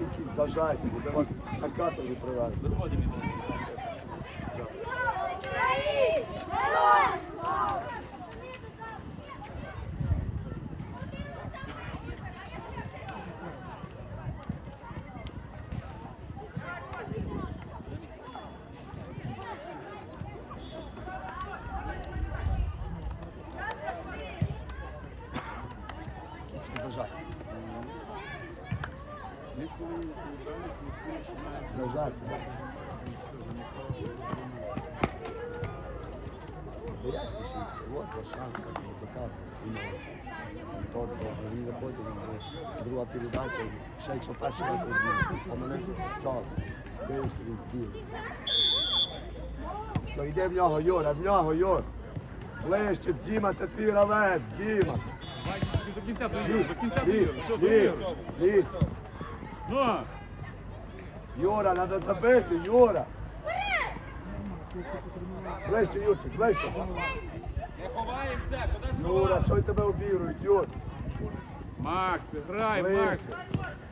якісь зажаті, буде вас на каторгу привезти. Виходимо. Зажаті. Зажаті. Бояться, що от ваш шанс, як ви доказуєте. То, то, він виходить, він говорить, друга передача, ще якщо перший раз розуміє, а мене все, дивився він бів. Все, йде в нього, Юра, в нього, Юр. Ближче, Діма, це твій гравець, Діма. До кінця доїду, до кінця. Все, доїду. Ну, Юра, треба забити, Юра. Ближче, Юрчик, ближче. Не ховаємося, куди Юра, що й тебе обігрують, Юр? Макс, грай, Макс.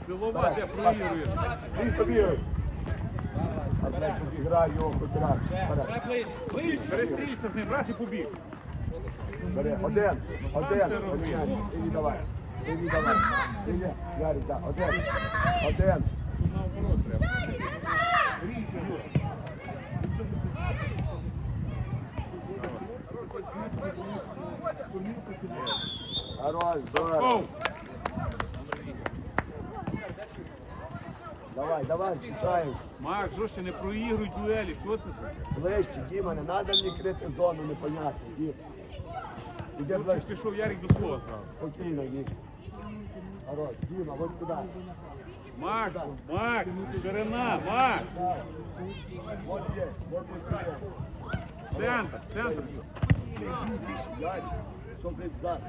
Силова, де проігруєш. Лізь обігруй. А блядь, його. Ще ближче. Перестрілься з ним, раз і побіг. Бери, один, сам один, один. Ти віддавай. Ти віддавай. Ярик, да, один. Один. Тут наоборот треба. Хорош, давай. Давай, давай, включаємось. Макс, жорстче не проігруй дуелі. Що це? Ближче, Діма, не треба мені крити зону, непонятно. Дім. Іде Жорстче ближче. пішов Ярик до слова зразу. Спокійно, їдь. Хорош, Діма, вот сюди. Макс, Макс, ширина, Макс. Вот є, вот є сюди. Центр, центр. Ярик, собі взад.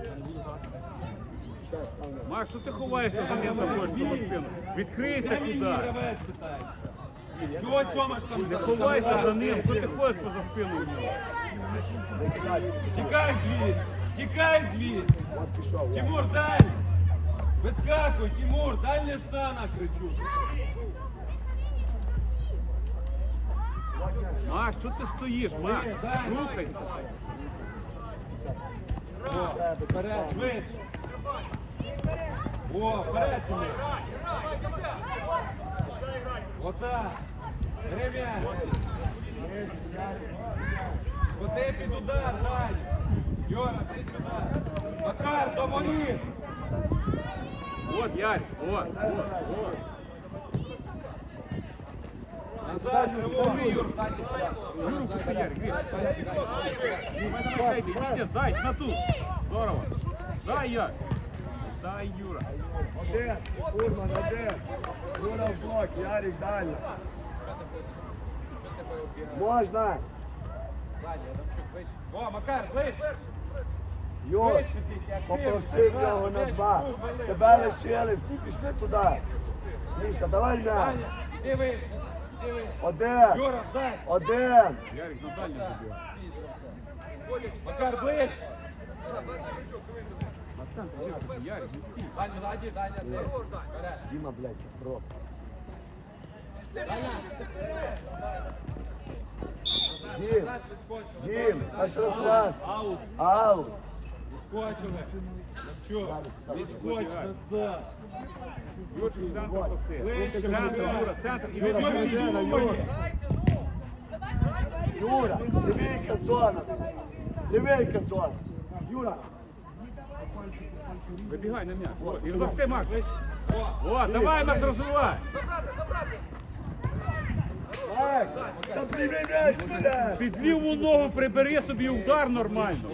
Макс, що ти ховаєшся за ним також за спину? Відкрийся туди. Чого цьому ж там? Не ховайся за ним, що ти ходиш поза спину нього? Тікай звідси, тікай звідси. Тимур, далі. Вискакуй, Тимур, дальня штана, кричу. Макс, що ти стоїш, Макс? Рухайся. Вперед, швидше. О, вперед, Тимур. Отак. Гривня. Ходи під удар, далі. Йора, ти сюди. Макар, до воріт. От, Ярик, от, от, от. Назад, тривогу. Юр. Юру, пусти, Ярик, дай, на ту. Здорово. Дай, Ярик. Дай, Юра. Один, Фурман, один. Юра в блок, Ярик далі. Можна. О, Макар, ближче. Юр, попросив його на два. Тебе лишили, всі пішли туди. Міша, давай вище, ти вище. Один, Юра, зай. один. Ярик, на дальню забив. Макар, ближче. На центр виступи, Ярик, не стій. Даня, ззаді, Даня, ти. Вперед. Діма, блядь, це просто. Відскочили. Дім, аж розклад. Аут. Аут. Відскочили. Навчу. Відскоч назад. Юрчик, центр паси. Ближче, Центр, Юра. Юра, центр. І Юра, відбив Юра, Юру. Юра. Юра, диви, яка зона. Диви, яка зона. Юра, Вибігай на м'яч. От, І завжди, Макс. О, О, давай, Макс, розвивай. Та прийми м'яч туди. Під ліву ногу прибери собі удар нормально.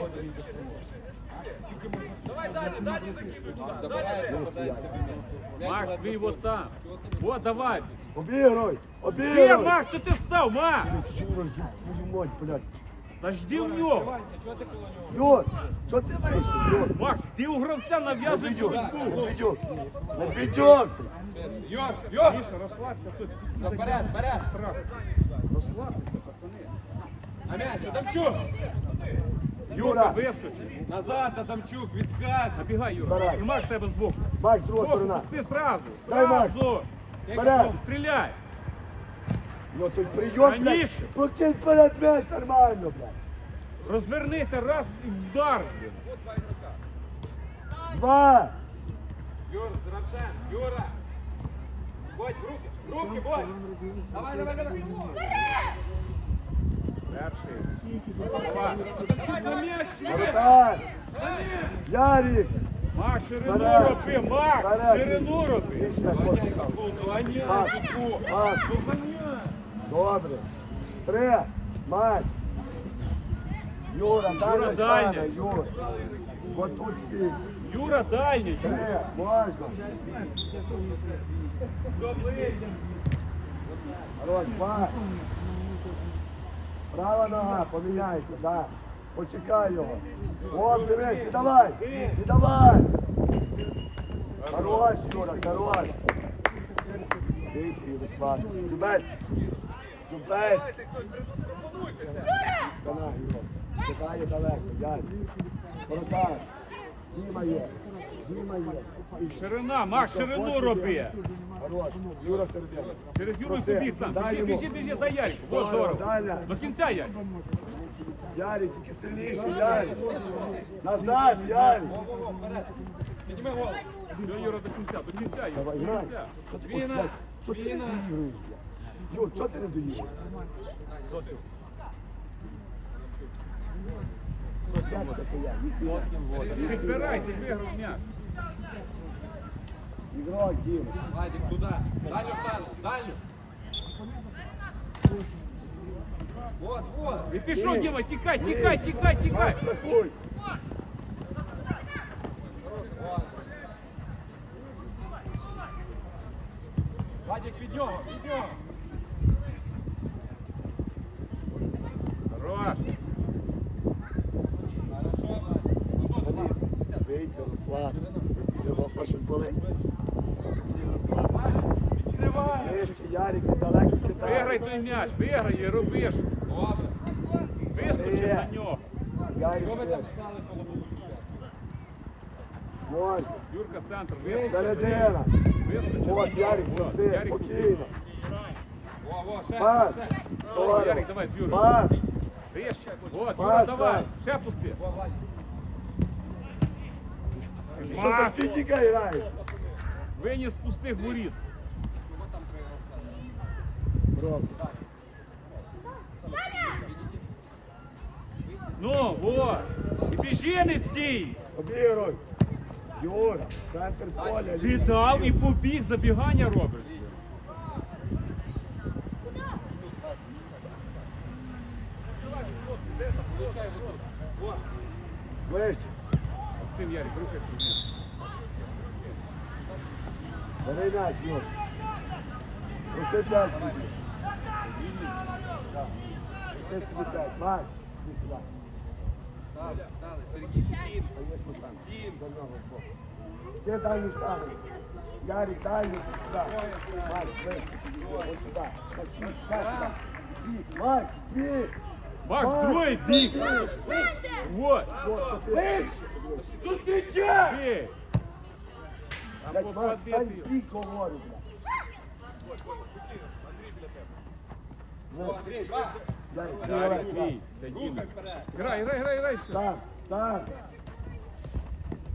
Давай далі, далі закинуть! Макс, твій вот там. О, давай. Обігруй, обігруй. Макс, що ти став, Макс? Юра, твою мать, блядь. Та жди в нього. чого ти коло що ти вийшов? Макс, ти у гравця нав'язуй боротьбу. Медведюк, Медведюк. Йор, Йор. Міша, розслабся тут. Вперед, вперед. Страх. Розслабтеся, пацани. А м'яч, Адамчук. Юрка, вискочи. Назад, Адамчук, відскак. Набігай, Юра. Давай. І Макс тебе збоку. Макс, друга Збоку, сторона. пусти зразу. Дай, Макс. Вперед! Стріляй! Ну тут прийом, блядь. Раніше. Покинь вперед м'яч нормально, блядь. Розвернися раз і вдар. Два. Юра, Зрабшен, Юра. Бодь, в руки, в руки, Бодь. Давай, давай, давай. Перший. Два. Чуть на м'яч, Воротар. Ярик. Мак, ширину Вперед. роби, Мак, Вперед. ширину роби. Ще хлопці. Пас. Пас. Добре. Три. Мать. Юра, Юра, дальня. пане, Юра. От тут стій. Юра дальній. Три. Можна. Хорош, пас. Права нога, поміняйся, да. Почекай його. О, дивись, не давай, не давай. Хорош, Юра, хорош. Дивіться, Ярослав. Зубець. Зубець. Скана, Юра. Чекає далеко, дядь. Воротар. Діма є. Діма є. Ширина, Мак, ширину роби. Хорош. Юра середина. Через Юру Проси. побіг сам. Дай Біжи, йому. біжи, біжи, дай Ярику. Вот Здорово. Даня. До кінця Ярик. Ярі, тільки сильніше, Ярі. Назад, Ярі. Підніми голову. Все, Юра, до кінця, до кінця, Юра, Давай, до грай. кінця. Що ти Юр, чого ти не? Підбирай, ти виграв м'яч. Ігрок, Діма. Владик, туди. Дальню штану, дальню. Вот, вот. І пішов, Діма, тікай, тікай, тікай, тікай. Страхуй. Владик, від нього, від нього. Хорош. Вниз. Вийти, Руслан. Його хоче болить. Відкривай. Вище, Ярик, недалеко кидає. Виграй м'яч, виграй і робиш. Добре. Вистачи за нього. Що ви там стали коло? Можна. Юрка, центр, вистачи. за Середина. За Ось, нього. Ярик, Ярик, спокійно. Во, во, ще, Пас. ще. Ярик, давай, з Юрою. Пас. Вище. Вот, Пас, давай. Сань. Ще пусти. Що за щитника граєш? Виніс з пустих воріт. Просто. Ну, вот. Біжи стій. Обігруй. Юра, центр поля. Віддав і побіг, забігання робиш. Ближче. З цим Ярик, рухайся вниз. Бери м'яч, Юр. Проси п'ять собі. Проси сюди. Стали, стали. Сергій, стін. Стаєш вот там. Стін. До нього збоку. Де дальню ставиш? Ярик, дальню сюди. Макс, вище. Ось сюди. Тащи, ще сюди. Бік, Макс, бік. Макс, другий бік. Вот. Вот, вище. Зустрічай! Бій. Там Блядь, по Макс, стань побіг. бік, говорю, блядь. Во, Андрій, два. Ярик, Ярик, Грай, грай, грай, грай. Сам, сам.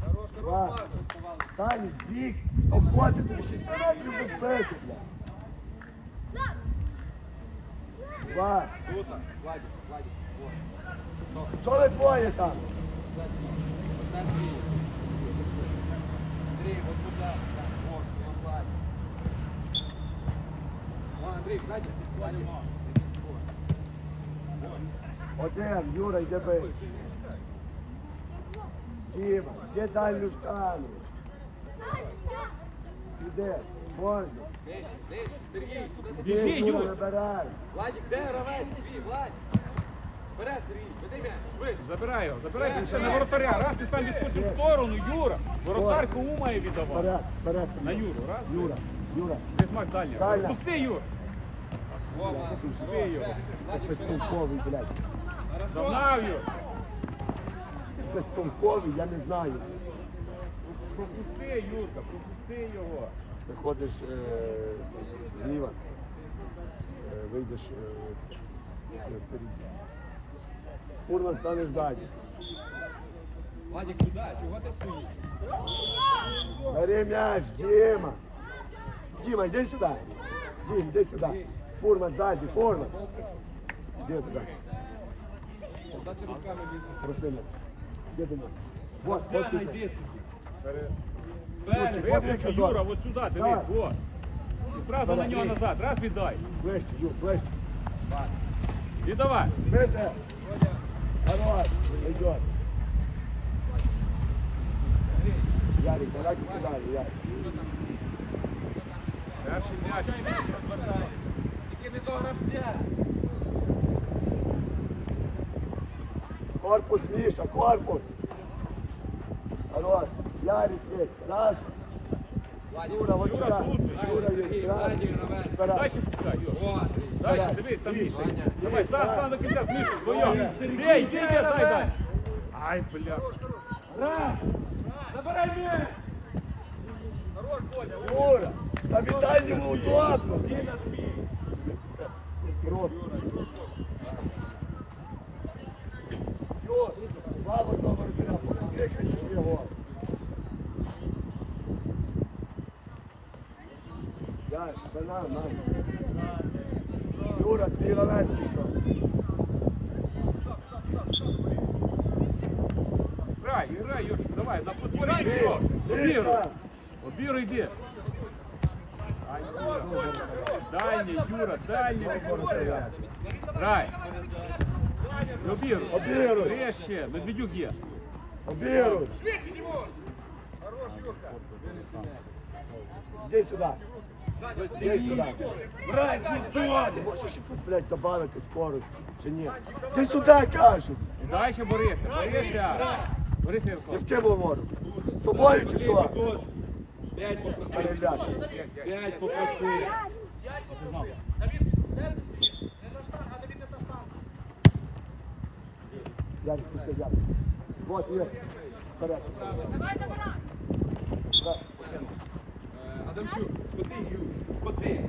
Хорош, хорош, бік, обходити, 6 метрів безпеки, бля. Два. Тут, Владик, Владик. Во. Що ви двоє там? Ось Андрій. Андрій, от туди. Так, во, во, Владик. Во, Андрій, Владик, Владик. Один, Юра, йде бий. Діма, де дальню штану? Іде, можна. Сергій, куди ти? Біжи, Юра, Юр. набирай. Владик, де гравець? Свій, Владик. Вперед, Сергій, веди м'яч. Швидше. Забирай його, забирай, він ще на воротаря. Раз і сам відскочив в сторону, Юра. Воротар кому має віддавати? Вперед, вперед. На Юру, раз. Юра, Юра. Десь Макс дальня. Дальня. Пусти, Юр. Вова, Пусти його. Блядь. Загнав його. Безтолковий, я не знаю. Пропусти, Юрка, пропусти його. Виходиш е, зліва, е, вийдеш е, вперед. Фурман станеш ззаді. Владик, куди? Чого ти стоїш? Бери м'яч, Діма. Діма, йди сюди. Дім, йди сюди. Фурман ззаді, фурман. Іди туди. Просимо. Іди до нас. Вот, вот Тяна, тут. йди сюди. Лучше, Виключи, Виключи, Юра, от сюди, дивись, Так. І зразу на нього назад, раз віддай. Ближче, Юр, ближче. І давай. Бити. Хорош, йдет. Ярик, давай кидай, Ярик. Перший м'яч. Тільки не до гравця. Корпус, Миша, корпус. Хорош. Ярик есть. Раз. Юра, вот Юра сюда. тут же. Юра Сергій, есть. Раз. Владик, наверх. Вперед. Дальше пускай, Юра. О, Дальше, дивись, там Міша. Ваня. Давай, сам, сам до кінця з Мішою, вдвоєм. Йди, йди, йди, дай, дай. Ай, бля. Забирай м'яч! Юра, та віддай йому удобно. Це Просто. Юра, твій гравець пішов. Грай, грай. Ай, Юра. Дальній, Юра, дальній від воротаря. Грай. Обіруй. Обіруй. Резче, Медведюк є. Обіруй. Іди сюди. Іди сюди. Брать, іди сюди. Можеш ще тут, блядь, добавити скорості, чи ні? Іди сюди, кажу. І далі борися, борися. Борися, Я Ярослав. з ким говорю? З тобою чи що? П'ять А, попроси. П'ять попроси. я не пустив, я. Вот, є. Да. Е, Адамчук, сходи, Юр, сходи.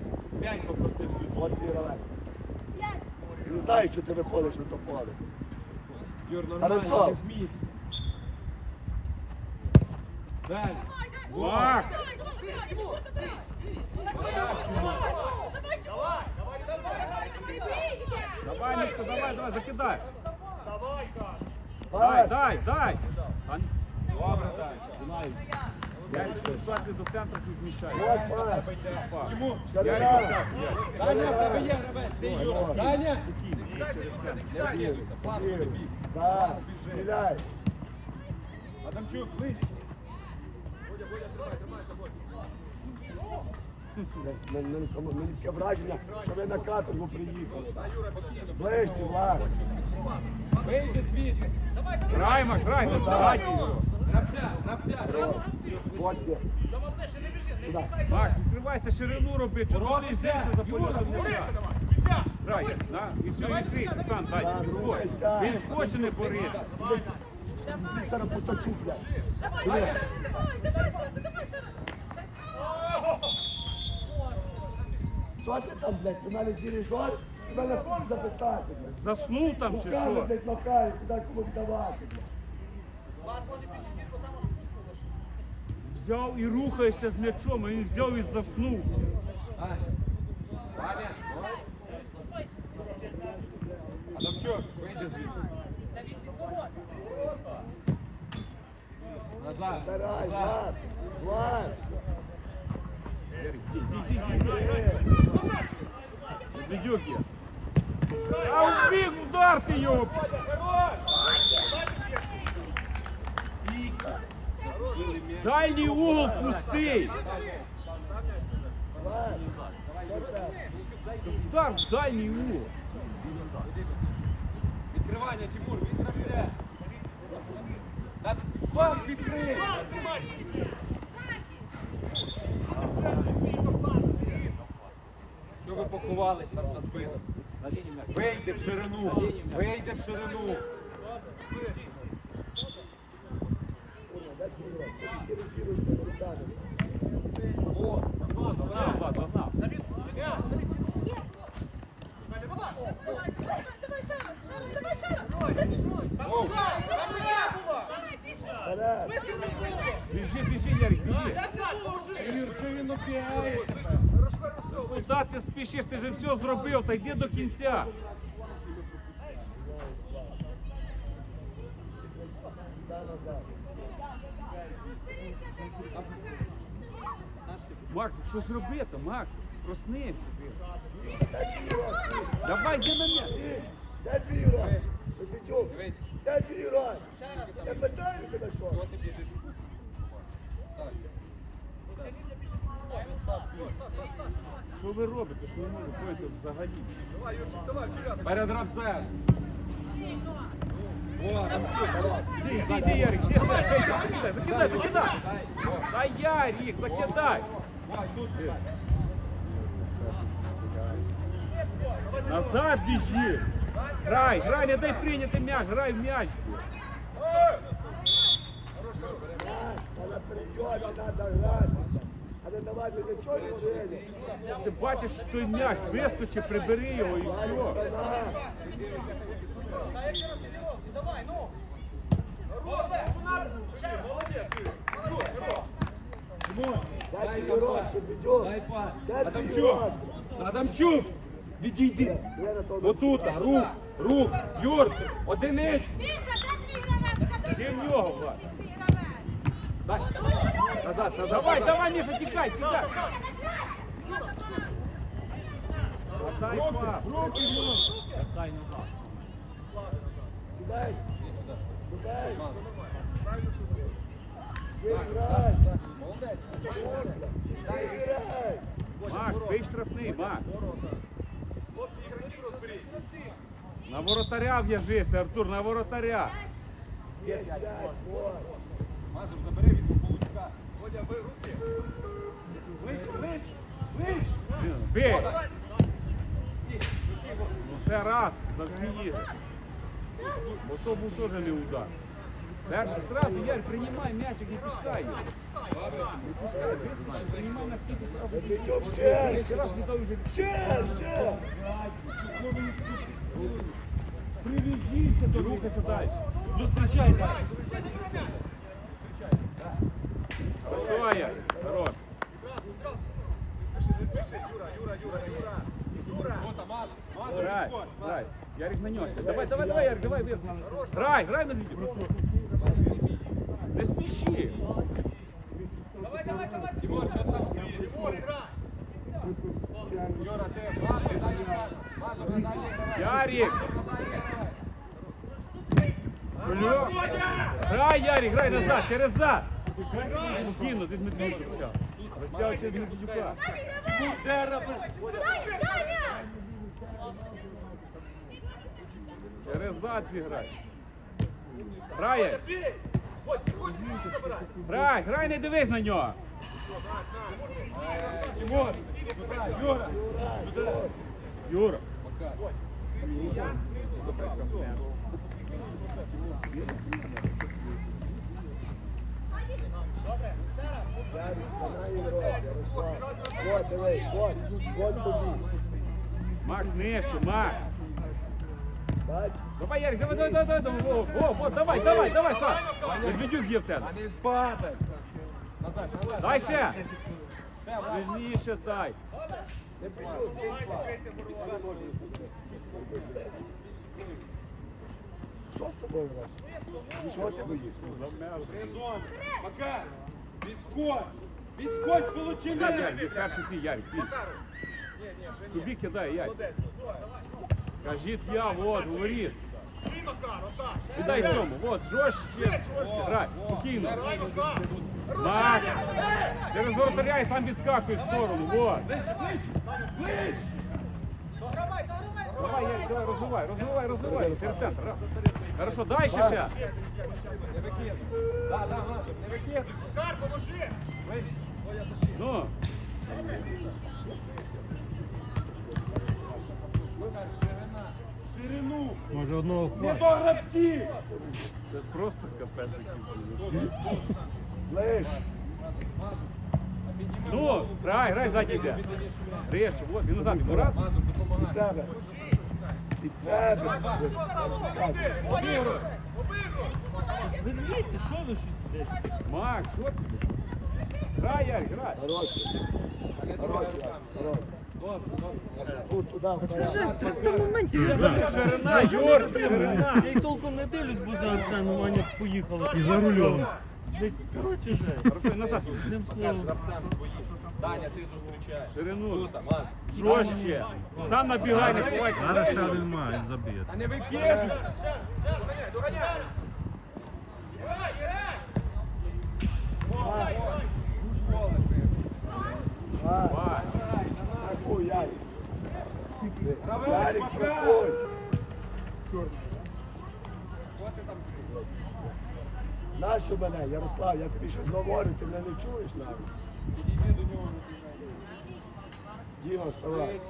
П'ять попросив сюди. От твій. Не знаю, що ти виходиш на то поле. Юр, нормально, без місць. Далі. Макс! Давай, Мішка, давай, давай, закидай. Дай, дай, дай. Добре, дай. Я ситуацію до центру чуть зміщаю. От пас. Чому? Я я. Даня, в тебе є гравець, ти Юр. Даня! Вірю. Да, стріляй. Адамчук, ближче. Мені таке враження, що ви на каторгу приїхали. Ближче, Влад. Вийди звідти. Грай, Макс, грай, не давай його. Гравця, гравця. От є. Туди. Макс, відкривайся, ширину роби, ти здився за польотом м'яча. Грай, на, і все, відкрийся, стань, дай, Так, відскочь. рухайся. Відскочь і не борися. Ти зараз пустачу, блядь. Що ти там, блядь? У мене дирижер, тебе на фон записати, блядь. Заснув там чи Руками, що? блядь, махає, куди кому віддавати, блядь. Взяв і рухаєшся з м'ячом, а він взяв і заснув. Даня. Даня. Адамчук, вийди звідти. Назад. Тарай, Влад, Влад. Медведюк є. Удар! Дальній угол пустий! йде в ширину. О, Влад, Влад, Влад, Влад. Біжи, біжи, Ярик, біжи. Юр, що все зробив, та йди до кінця. Макс, щось робити, Макс, проснися. ти. Давай, йди на мене. Де твій грай? Медведюк, де твій грай? Я питаю тебе, що? Що ви робите? Що не поняти взагалі? Перед гравцем. О, там Іди, іди, іди, Ярик, іди ще, закидай, закидай, закидай. Дай Ярик, закидай. Назад біжи. Грай, грай, не дай прийняти м'яч, грай в м'яч. Ти бачиш, що той м'яч вискочи, прибери його і все. Дай твій грай, Медведюк. Дай. Де Адамчук. Адамчук. Відійди. Отут, рух, рух. Юр, одиничку. Міша, де твій гравець? Де в нього, Влад? Дай. Назад, назад. Давай, давай, Міша, тікай, тікай. Дай пас. Дай назад. Ти. Ти. Макс, бий штрафний, Макс. На воротаря в'яжися, Артур, на воротаря. Мазур, забери від Пополучка. Водя, ви руки. Ближ, ближ, ближ. Бей! Ну це раз за всі ігри. Бо то був теж не удар. Перший сразу Ярь, приймай м'ячик, не пускай його. Не пускай, вискочи, приймай на птіки сразу. Ще, Перший раз віддав вже. ще, ще. Привіжіться до рухайся далі. Зустрічай далі. Хорошо, Ярь, хорош. Грай, грай. Ярик нанесся. Давай, давай, давай, Ярик, давай вес. Грай, грай, Медведюк. Не спіши. Тимур, що там стоїть? Тимур, грай. Юра, ти Мазур, дай грай. Мазур. Ярик! Грай, Ярик, грай назад, через зад. Спокійно, ти з Медведюка взяв. Розтягуй через Медведюка. Дай, дай м'яч. Через зад зіграй. Грай, Ярик. Грай, грай, не дивись на нього. Юра. Юра. І. Вот, дивись. Макс, нижче, Макс. Давай, Ярик, давай, давай, давай, давай. Во, во, давай, давай, давай, сам. Медведюк є в тебе. Не падай. Дай ще. Сильніше дай. Не. Що з тобою граш? Чого ти боїшся? Резон. Макар. Відскочь. Відскочь, получи. Ярик, перший твій, Ярик, твій. Тобі кидай, Ярик. Кажіть я, вот, говорит. Кидай цьому, вот, жорстче, жорстче, грай, спокійно. Макс, через воротаря і сам відскакує в сторону, вот. Давай, Ярик, давай, розвивай, розвивай, розвивай, через центр, раз. Хорошо, дай ще ще. Не викидуй. Да, да, не викидуй. Макар, поможи. Ближ. Водя, тащи. Ну, Може одного Не до гравці. це просто капець якийсь. Лиш. Ну, грай, грай ззаді йде. Режче, вот, він назад, йому раз. Від себе. Від себе. Верніться, що ви щось? Макс, що це? Грай, Ярик, грай. Хороший. Хороший, хороший. Тут, туди, Це жесть, 300 моментів. Я знаю. Ширина, Юр, ширина. Я й толком не дивлюсь, бо за Арсеном Аня поїхала. І за рулем. Коротше, жесть. Хорошо, назад. Одним словом. Даня, ти зустрічаєш. Ширину. Жорстче. Сам набігай, не ховайся. Зараз має забити. А не вип'єш. Доганяй, доганяй. Нащо мене, Ярослав, я тобі щось говорю, ти мене не чуєш навіть. Підійди до нього. Діма, вставай.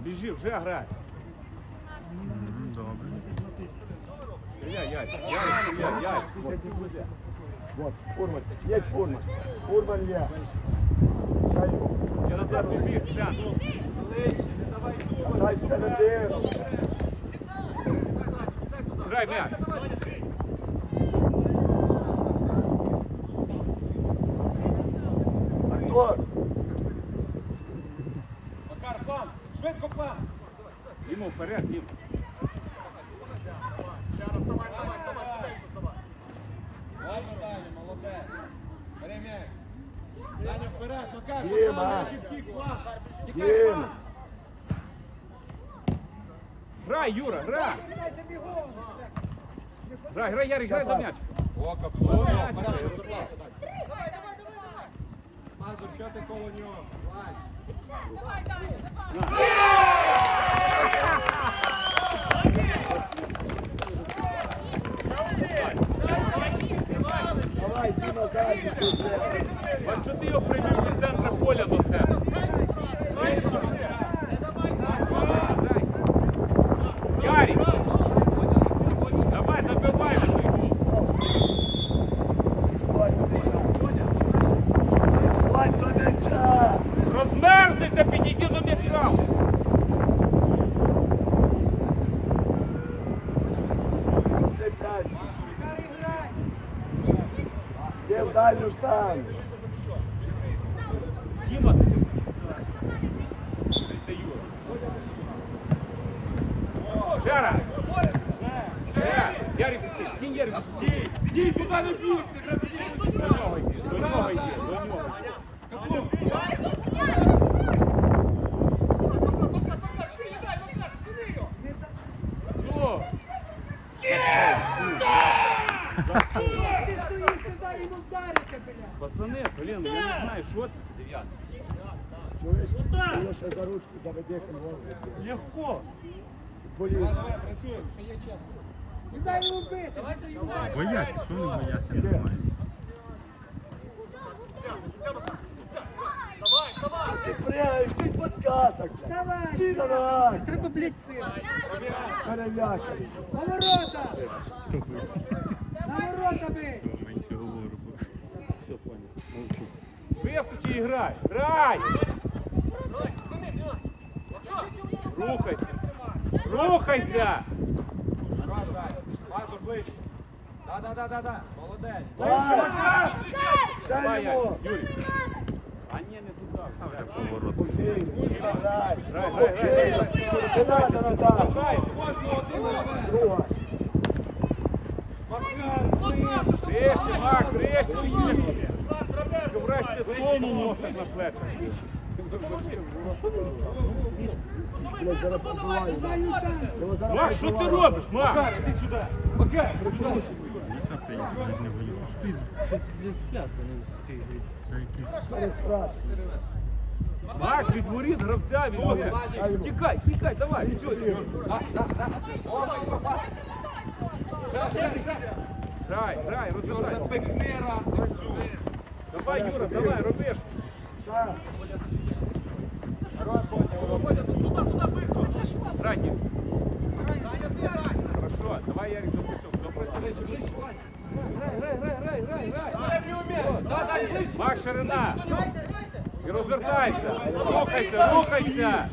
Біжи, вже грай. Добре. Стріляй, Ярик. Ярик, стріляй, Ярик. Вот, фурман. Є фурман. Фурман є. Чаю. Я назад не біг, Цян. Дай всередину. Грай м'яч. Артур, Макар, фланг. Швидко фланг. Йому вперед, Дім. Ладно, Даня, молодець. Бери м'яч. Даня, вперед, Макар. Діма. фланг, чи втік, фланг. Діма. Грай, Юра, грай. Грай, грай, Ярик, грай до м'яч. Ока, До м'яча, Ярослав. Мазур, що ти коло нього? Давай. Давай, давай. Давай, Діма. А що ти його прийняв від центра поля до себе? Ярик! Давай, забивай на той гол. Відходь до м'яча. Відходь до м'яча. Розмерзнися, підійди до м'яча. Проси п'ять. Є в дальню штангу. Діма, це Це Юра. Жара! Жара! Ярик, стій, скинь Ярик, стій! Стій, туди не бігти, До нього йди, до нього йди, до нього. Ну! Пацани, блін, я не знаю, що це дев'ятий. Чуєш? Ще за ручку заведи, конвой. Легко. Поліз. Давай, працюємо, ще є час. Бояться, що вони бояться, не знаю. Що ти пригаєш, ти подкаток. Вставай. Стій на ногах. Треба, блядь, Переляканий. Поворота! На ворота бий! Менше говорю. Все, понял, мовчу. Вискочи і грай, грай! Рухайся! Рухайся! Мазур, ближче. Да-да-да-да-да. Молодець. Давай. Давай, йому. Юрій. А ні, не туди. Чисто грай. Спокійно. Не надо назад. Друга. Вище, Макс, вище, вище. Врешті тону носить на плечах. Макс, що ти робиш, Макс? Макар, іди сюди. Макар, щось, сплять вони в цій грі. Макс, від воріт гравця, від воріт. Тікай, тікай, давай. Все, Грай, грай, розвивайся. Пекни раз і всю. Давай, Юра, давай, робиш. Сам. Грай, Дім. Хорошо, давай, Ярик, допрацьовуй. Допрацьовуй. Грай, грай, грай, грай, грай, грай. Да, Даня, ближче. Макс, ширина. І розвертайся. Рухайся, рухайся.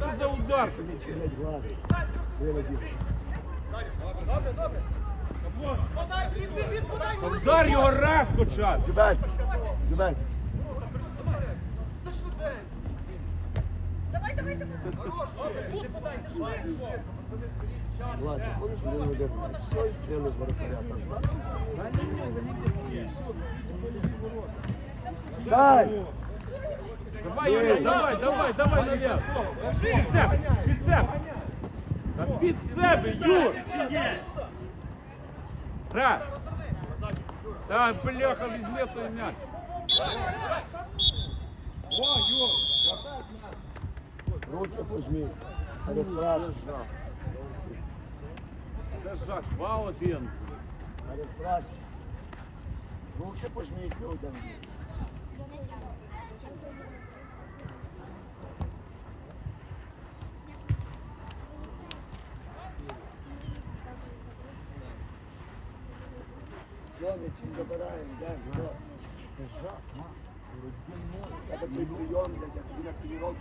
Це за удар? Подай, Та Вдар його раз хоча. б. Дзюбецький. Дзюбецький. Давай, давай, давай. Швидше. Влад, ходиш в. Все, і стріли з воротаря. Дай! Давай, Юрій, давай, давай, давай наверх. Під себе, під себе. Та Юр. Грай. Та, бляха, візьми той м'яч. Ручку пожми. Не спрашивай. Це жах, 2-1. А не спрашивай. Руки пожміть людям. М'ячі забираємо, йдемо, все. Це жах, ма. Тебе той прийом, як він тренування